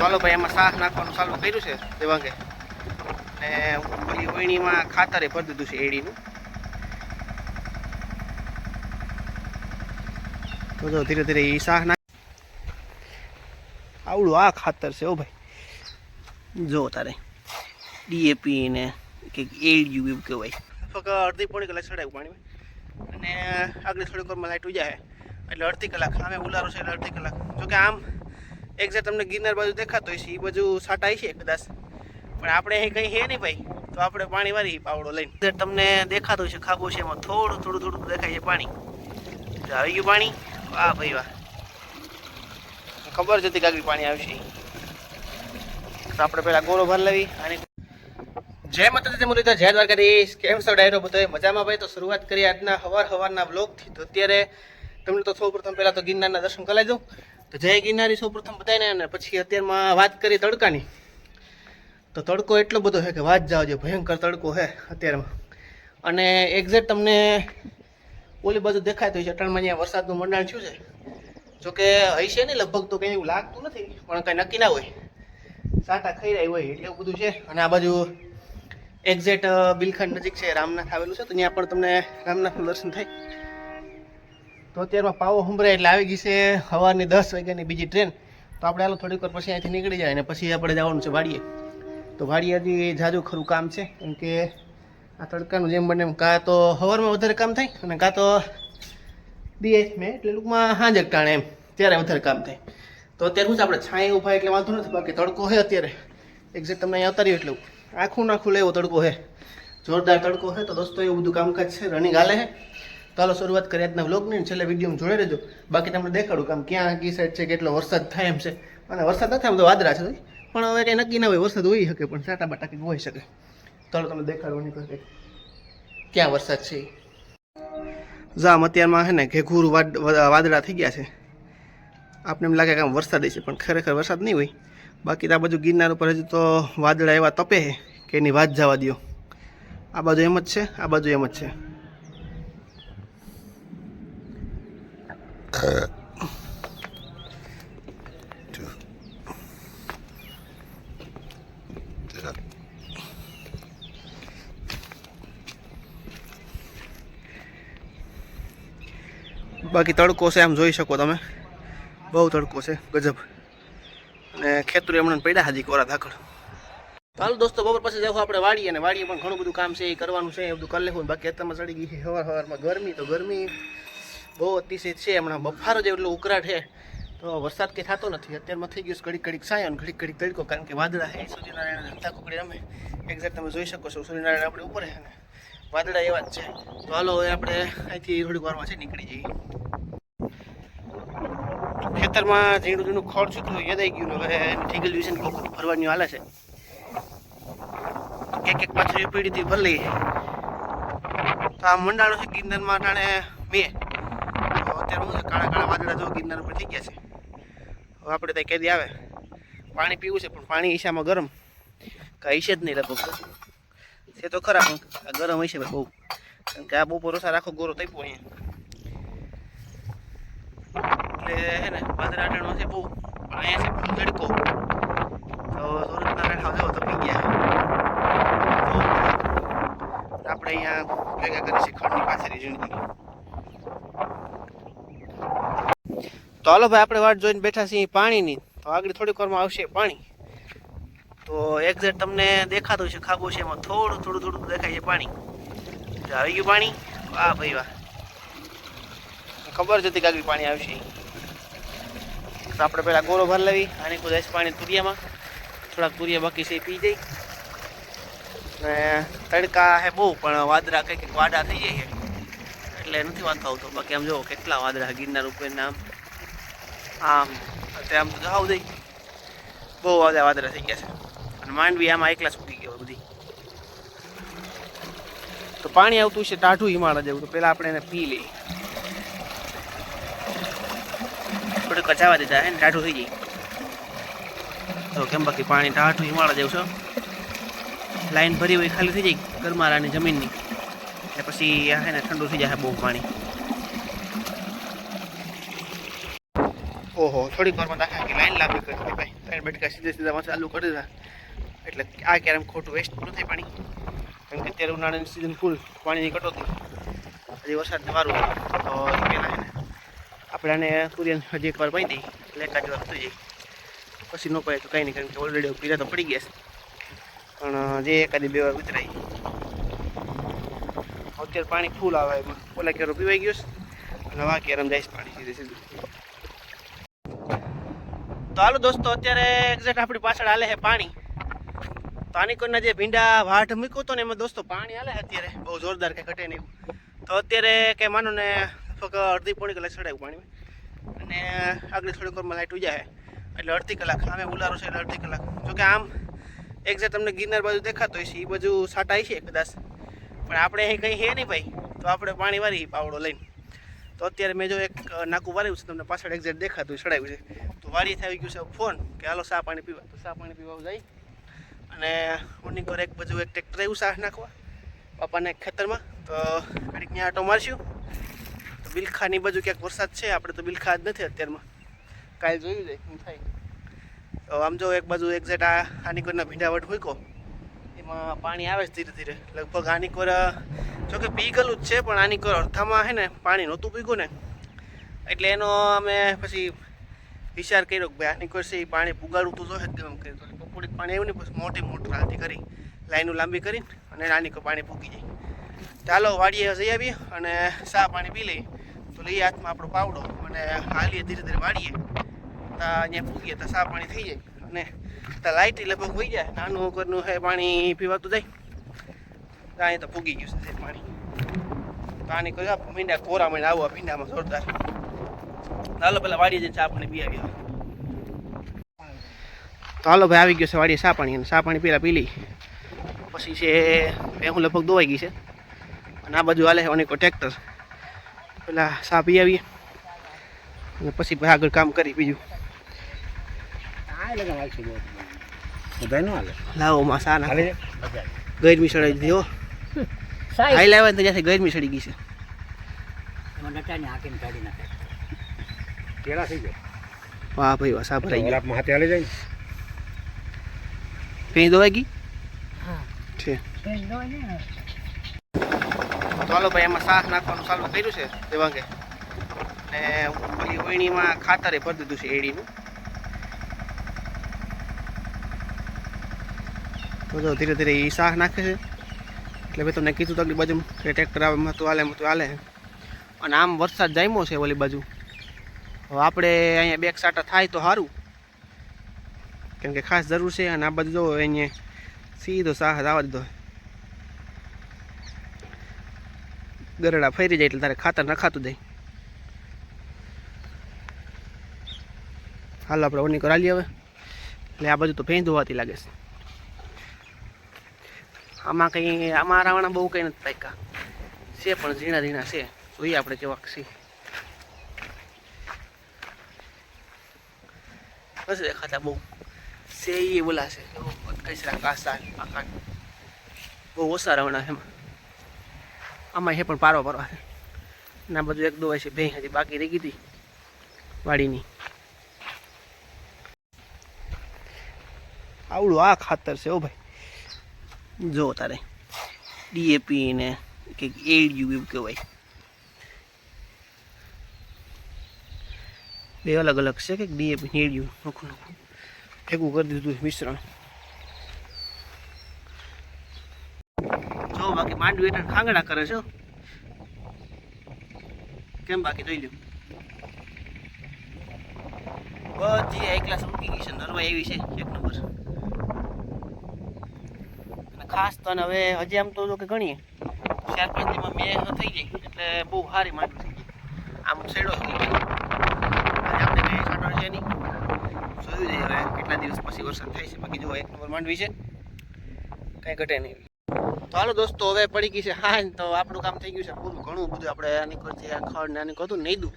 હાલો ભાઈ, એમાં શાક નાખવાનું ચાલુ કર્યું છે, દેવાંગે. ને પેલી ઓયણીમાં ખાતરે ભરી દીધું છે એડીનું. તો જો ધીરે ધીરે એ સાહ નાખ આવડું આ ખાતર છે ઓ ભાઈ. જો તારે. ડીએપી ને કંઈક એડીયુ એવું કહેવાય. ફક્ત અડધી પોણી કલાક ચડાવ્યું પાણીમાં અને આગળ થોડીક વારમાં લાઈટ ઉજાય એટલે અડધી કલાક. સામે ઉલારો છે એટલે અડધી કલાક. જોકે આમ એક્ઝેક્ટ તમને ગિરનાર બાજુ દેખાતો છે એ બાજુ સાટા છે કદાચ. પણ આપણે અહીં કંઈ હે નહીં ભાઈ, તો આપણે પાણી વારી પાવડો લઈને. તમને દેખાતો છે ખાબો છે એમાં થોડું થોડું થોડું દેખાય છે પાણી. આવી ગયું પાણી. વાહ ભાઈ વાહ. ખબર જ હતી કે પાણી આવશે. તો આપણે પહેલાં ગોળો ભર લેવી અને જય માતાજી મુરલીધર, જય દ્વારકાધીશ. કેમ છો ડાયરો બધો મજામાં ભાઈ? તો શરૂઆત કરી આજના હવાર હવારના બ્લોગથી તો અત્યારે તમને તો સૌ પ્રથમ પહેલાં તો ગિરનારના દર્શન કરાવી દઉં. તો જય ગિરનારી સૌ પ્રથમ બતાવીને અને પછી અત્યારમાં વાત કરી તડકાની. તો તડકો એટલો બધો છે કે વાત જાવ જે ભયંકર તડકો છે અત્યારમાં. અને એક્ઝેક્ટ તમને ઓલી બાજુ દેખાય તો છે અટાણમાં અહીંયા વરસાદનું મંડાણ થયું છે. જોકે હશે ને લગભગ તો કંઈ એવું લાગતું નથી, પણ કંઈ નક્કી ના હોય. સાટા ખાઈ રહ્યા હોય એટલે એવું બધું છે. અને આ બાજુ એક્ઝેક્ટ બિલખંડ નજીક છે, રામનાથ આવેલું છે, તો ત્યાં પણ તમને રામનાથનું દર્શન થાય. તો અત્યારમાં પાવો સંભળાય એટલે આવી ગઈ છે સવારની દસ વાગ્યાની બીજી ટ્રેન. તો આપણે હાલો થોડીક વાર પછી અહીંથી નીકળી જાય અને પછી આપણે જવાનું છે વાડીએ. તો વાડીએ હજી જાજુ ખરું કામ છે. કેમ કે આ તડકાનું જેમ બને એમ કાં તો સવારમાં વધારે કામ થાય અને કાં તો ડીએચ મેં એટલે ટૂંકમાં હાંજક ટાણે એમ, ત્યારે વધારે કામ થાય. તો અત્યારે શું આપણે છાંય ઊભા એટલે વાંધો નથી, બાકી તડકો છે અત્યારે. એક્ઝેક્ટ તમને અહીંયા ઉતાર્યું એટલે. આખું નાખું લેવો તડકો છે. જોરદાર તડકો છે તો દોસ્તો એવું બધું કામકાજ છે રનિંગ હાલે છે. હાલો શરૂઆત કરીએ આજના વ્લોગની છેલ્લે વીડિયો જોડે રહેજો. બાકી તમને દેખાડું આમ ક્યાં કી સાઈડ છે, કેટલો વરસાદ થાય એમ છે. અને વરસાદ નથી આમ તો વાદળા છે પણ હવે કંઈ નક્કી ના હોય, વરસાદ હોઈ શકે, પણ સાટા બાટા કંઈક હોઈ શકે. તો તમને દેખાડું નહીં કંઈક. ક્યાં વરસાદ છે જામ અત્યારમાં છે ને ઘેઘૂર વાદ વાદળા થઈ ગયા છે. આપણે એમ લાગે કે આમ વરસાદ છે, પણ ખરેખર વરસાદ નહીં હોય. બાકી તો આ બાજુ ગિરનાર ઉપર હજુ તો વાદળા એવા તપે છે કે એની વાત જવા દો આ બાજુ એમ જ છે, આ બાજુ એમ જ છે. બાકી તડકો છે, આમ જોઈ શકો તમે. બહુ તડકો છે, ગજબ. અને ખેતરું હમણાં પડ્યા હાજી કોરા ધાકડ. હાલ દોસ્તો, બપોર પછી જાવ આપણે વાડીએ અને વાડીએ પણ ઘણું બધું કામ છે, એ કરવાનું છે, એ બધું કરી લેવું. બાકી અત્યારમાં ચડી ગઈ છે સવાર સવારમાં ગરમી, તો ગરમી. બહુ અતિશય છે હમણાં બફારો જે એટલો ઉકળાટ છે. તો વરસાદ કંઈ થતો નથી. અત્યારમાં થઈ ગયું ઘડીક ઘડીક સાયો ઘડીક ઘડીક તડકો, કારણ કે વાદળા છે. સૂર્યનારાયણ હપ્તા કુકડી રમે. એક્ઝેક્ટ તમે જોઈ શકો છો, સૂર્યનારાયણ આપણે ઉપર છે ને. વાદળા એવા જ છે. તો હાલો હવે આપણે અહીંથી થોડીક વારમાં છે નીકળી જઈએ. ખેતરમાં ઝીણું ઝીણું ખોળ છું તો આવી ગયું હવે થઈ ગયું છે કોક ભરવાની હાલે છે. એક એક પાછળ પીડી થી ભરી લઈએ તો આ મંડાણો છે ગિરનારમાં ટાણે અત્યારે શું કાળા કાળા વાદળા જો ગિરનાર ઉપર થઈ ગયા છે. હવે આપણે ત્યાં કેદી આવે. પાણી પીવું છે, પણ પાણી ઈશામાં ગરમ. કાંઈ છે જ નહીં લગભગ. છે તો ખરા, પણ આ ગરમ હશે બહુ. કારણ કે આ બહુ ભરોસા રાખો, ગોરો થઈ અહીંયા. એટલે હે ને વાદળા અટાણો છે બહુ. પણ અહીંયા છે તડકો. તો સુરતના હાવ જો તપી ગયા. આપણે અહીંયા ભેગા કરી છે, ખડની પાછળ જિંદગી તો હાલો ભાઈ, આપણે વાટ જોઈને બેઠા છીએ પાણીની. તો આગળ થોડીક વારમાં આવશે પાણી. તો એક્ઝેક્ટ તમને દેખાતું છે ખાબો છે એમાં. થોડું થોડું થોડું દેખાય છે પાણી. જો આવી ગયું પાણી? વાહ ભાઈ વાહ. ખબર જ હતી કે આગળ પાણી આવશે. તો આપણે પહેલાં ગોળો ભર લેવી અને કોઈ પાણી તુરિયામાં. થોડાક તુરિયા બાકી છે એ પી જઈ ને તડકા હે બહુ, પણ વાદરા કંઈક વાડા થઈ જાય એટલે નથી વાંધો આવતો. બાકી આમ જુઓ કેટલા વાદરા ગિરનાર ઉપર આમ. આમ, અત્યારે આમ તો જાવ દઈ બહુ વાદળા વાદરા થઈ ગયા છે. અને માંડવી આમાં એકલા છૂટી ગયો બધી. તો પાણી આવતું છે ટાઢું હિમાળા જેવું, તો પહેલાં આપણે એને પી લઈએ. થોડું કચાવા દીધા હે ને, ટાઢું થઈ જાય. તો કેમ બાકી પાણી ટાઢું હિમાળા જેવું છે? લાઈન ભરી હોય ખાલી થઈ જાય ગરમારાની જમીનની. એટલે પછી હે ને ઠંડુ થઈ જાય બહુ પાણી. ઓહો, થોડીક વારમાં દાખા કે લાઈન લાંબી કરી દીધી ભાઈ. ત્રણ બટકા સીધે સીધામાં ચાલુ કરી દીધા. એટલે આ કેરમ ખોટું વેસ્ટ ન થાય પાણી? કેમ કે અત્યારે ઉનાળાની સિઝન ફૂલ પાણીની કટોતી. હજી વરસાદ વારું તો એ પહેલાં એને આપણે આને કુરિયન હજી એકવાર પાઈ દઈએ, એટલે એકાદ વાર થઈ જાય. પછી ન પડે તો કંઈ નહીં, કારણ કે ઓલરેડી પીલા તો પડી ગયા છે. પણ જે એકાદી બે વાર ઉતરાય. અત્યારે પાણી ફૂલ આવે એમાં. ઓલા કેરો પીવાઈ ગયો છે, અને આ કેરમ જાય પાણી સીધે સીધું. તો હાલો દોસ્તો, અત્યારે એક્ઝેક્ટ આપણી પાછળ હાલે છે પાણી. તો આની જે ભીંડા વાઢ મૂક્યું હતો ને એમાં દોસ્તો પાણી હાલે અત્યારે. બહુ જોરદાર કે ઘટે નહીં તો અત્યારે કે માનો ને ફક્ત અડધી પોણી કલાક ચડાવ્યું પાણી. અને આગળ થોડીક વારમાં લાઈટ ઉજાય એટલે અડધી કલાક. સામે ઉલારો છે એટલે અડધી કલાક. જોકે આમ એક્ઝેક્ટ તમને ગિરનાર બાજુ દેખાતો છે એ બાજુ સાટાઈ છે કદાચ. પણ આપણે અહીં કંઈ છે નહીં ભાઈ. તો આપણે પાણી વારી પાવડો લઈને. તો અત્યારે મેં જો એક નાકું વાર્યું છે, તમને પાછળ એક્ઝેક્ટ દેખાતું ચડાવ્યું છે. તો વારી થઈ ગયું છે ફોન કે હાલો સા પાણી પીવા. તો સા પાણી પીવા જાય અને ઉની ઘરે એક બાજુ એક ટ્રેક્ટર આવ્યું સાહ નાખવા. પાપાને ખેતરમાં. તો ઘડીક ત્યાં આટો મારશું. તો બિલખાની બાજુ ક્યાંક વરસાદ છે, આપણે તો બિલખા જ નથી અત્યારમાં. કાલે જોયું જાય શું થાય. તો આમ જો એક બાજુ એક્ઝેક્ટ આ આની ઘરના ભીંડાવટ હોય એમાં પાણી આવે છે ધીરે ધીરે. લગભગ આની કોર, જોકે પી ગયેલું જ છે, પણ આની કોર અડધામાં છે ને પાણી નહોતું પીગું ને. એટલે એનો અમે પછી વિચાર કર્યો કે ભાઈ આની કોર છે પાણી પુગાડવું તો જોઈએ તેમ કરી. તો થોડીક પાણી આવ્યું ને, પછી મોટી મોટર હાલતી કરી લાઈનો લાંબી કરી અને આની કોર પાણી પૂગી જાય ચાલો, વાડીએ જઈ આવીએ અને સા પાણી પી લઈએ. તો લઈએ હાથમાં આપણો પાવડો અને હાલીએ ધીરે ધીરે વાડીએ. તો અહીંયા પૂગીએ, તો સા પાણી થઈ જાય. અને તા લાઇટ લગભગ હોઈ જાય. નાનું ઘરનું હે, પાણી પીવાતું જાય. તો અહીંયા તો પૂગી ગયું છે પાણી. તો આની કોઈ મીંડા કોરા મીંડા આવવા ભીંડામાં જોરદાર. ચાલો પેલા વાડીએ જઈને ચા પાણી પી આવીએ તો હાલો ભાઈ, આવી ગયો છે વાડીએ ચા પાણી. અને ચા પાણી પેલા પી લઈ. પછી છે ભેહું લગભગ દોવાઈ ગઈ છે. અને આ બાજુ હાલે અનેકો ટ્રેક્ટર પેલા ચા પી આવીએ અને પછી આગળ કામ કરી બીજું આ લગન હાલશે બહુ બધાય નો હાલે લાવો માં સા હાલે છે ગરમી સડાઈ દીધી હો. હાઈ લાવે તો જ્યાંથી ગરમી સડી ગઈ છે. કેળા થઈ જાય વાહ ભાઈ વાહ સા ભરાઈ વરાપમાં હાથે હાલે જાય ને દોવાઈ ગઈ છે તો હાલો ભાઈ એમાં શાક નાખવાનું ચાલુ કર્યું છે દેવાંગે. ને ઓલી વણીમાં ખાતરે ભરી દીધું છે એડીનું. તો જો ધીરે ધીરે એ શાહ નાખે છે. એટલે મેં તમને કીધું તો આગલી બાજુ કે ટ્રેક્ટર આવે એમાં તો હાલે મતું હાલે. અને આમ વરસાદ જામ્યો છે ઓલી બાજુ. હવે આપણે અહીંયા બેક સાટા થાય તો સારું કેમ કે ખાસ જરૂર છે અને આ બાજુ જો અહીંયા સીધો સાહસ આવવા દીધો. ગરડા ફરી જાય એટલે તારે ખાતર નખાતું જાય. હાલ, આપણે ઓની કરાવી હવે. એટલે આ બાજુ તો ભેંસ ધોવાતી લાગે છે. આમાં કંઈ, આમાં રાવણા બહુ કંઈ નથી પાક્યા છે પણ ઝીણા ઝીણા છે. જોઈએ આપણે કેવા છે. નથી દેખાતા બહુ. છે એ બોલા છે. કચરા કાસા આખા બહુ ઓછા રવણા છે આમાં છે પણ પારવા પારવા છે. ના બધું એક દોવાય છે. ભેં હજી બાકી રહી ગઈ હતી. વાડીની. આવડું આ ખાતર છે ઓ ભાઈ. જો તારે. ડીએપી ને કંઈક એડીયુ એવું કહેવાય. બે અલગ અલગ છે કંઈક ડીએપી એડીયુ નોખું નોખું. ભેગું કરી દીધું મિશ્રણ. જો બાકી માંડવી એટલે ખાંગડા કરે છે કેમ બાકી જોઈ લ્યો. બધી એક ક્લાસ ઉગી ગઈ છે નરવા એવી છે. એક નંબર. ખાસ તો હવે હજી આમ તો જો કે ગણીએ. ચાર પાંચ દીમાં બે થઈ જાય એટલે બહુ સારી માંડવી થઈ ગઈ. આમ શેડો થઈ ગયો. આજે આપણે કંઈ છાંટો છે નહીં. જોયું જઈએ હવે, કેટલા દિવસ પછી વરસાદ થાય છે. બાકી જો એક નંબર માંડવી છે, કંઈ ઘટે નહીં. તો હાલો દોસ્તો, હવે પડી ગઈ છે હા તો આપણું કામ થઈ ગયું છે પૂરું. ઘણું બધું આપણે આની કરતી આ ખડ ને આની નહીં દઉં.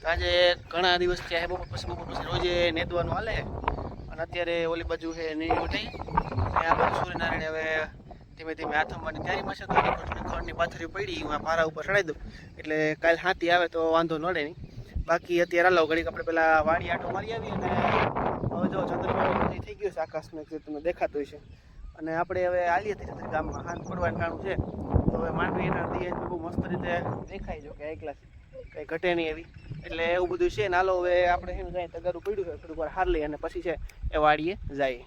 તો આજે ઘણા દિવસ થયા બપોર પછી બપોર પછી રોજે નેદવાનું હાલે. અને અત્યારે ઓલી બાજુ છે નહીં અને આ સૂર્યનારાયણ હવે ધીમે ધીમે આથમવાની તૈયારીમાં છે પર પડી, હું આ ઉપર ચડાવી દઉં. એટલે કાલ હાથી આવે તો વાંધો નડે નહીં બાકી અત્યારે હાલો ઘડીક આપણે પેલા વાડી આટો મારી આવી અને હવે જો ચંદ્રભાઈ થઈ ગયું છે, આકાશને જે તમને દેખાતું છે અને આપણે હવે આલીએ ધીરે ગામમાં. હાથ પડવાનું ટાણું છે. તો હવે માંડવી એના દિયે બહુ મસ્ત રીતે દેખાય જો કે એક ક્લાસ કંઈ ઘટે નહીં એવી. એટલે એવું બધું છે નાલો હવે આપણે એમ જાય તગારું પડ્યું છે, થોડીક વાર હાર લઈએ અને પછી છે એ વાડીએ જાય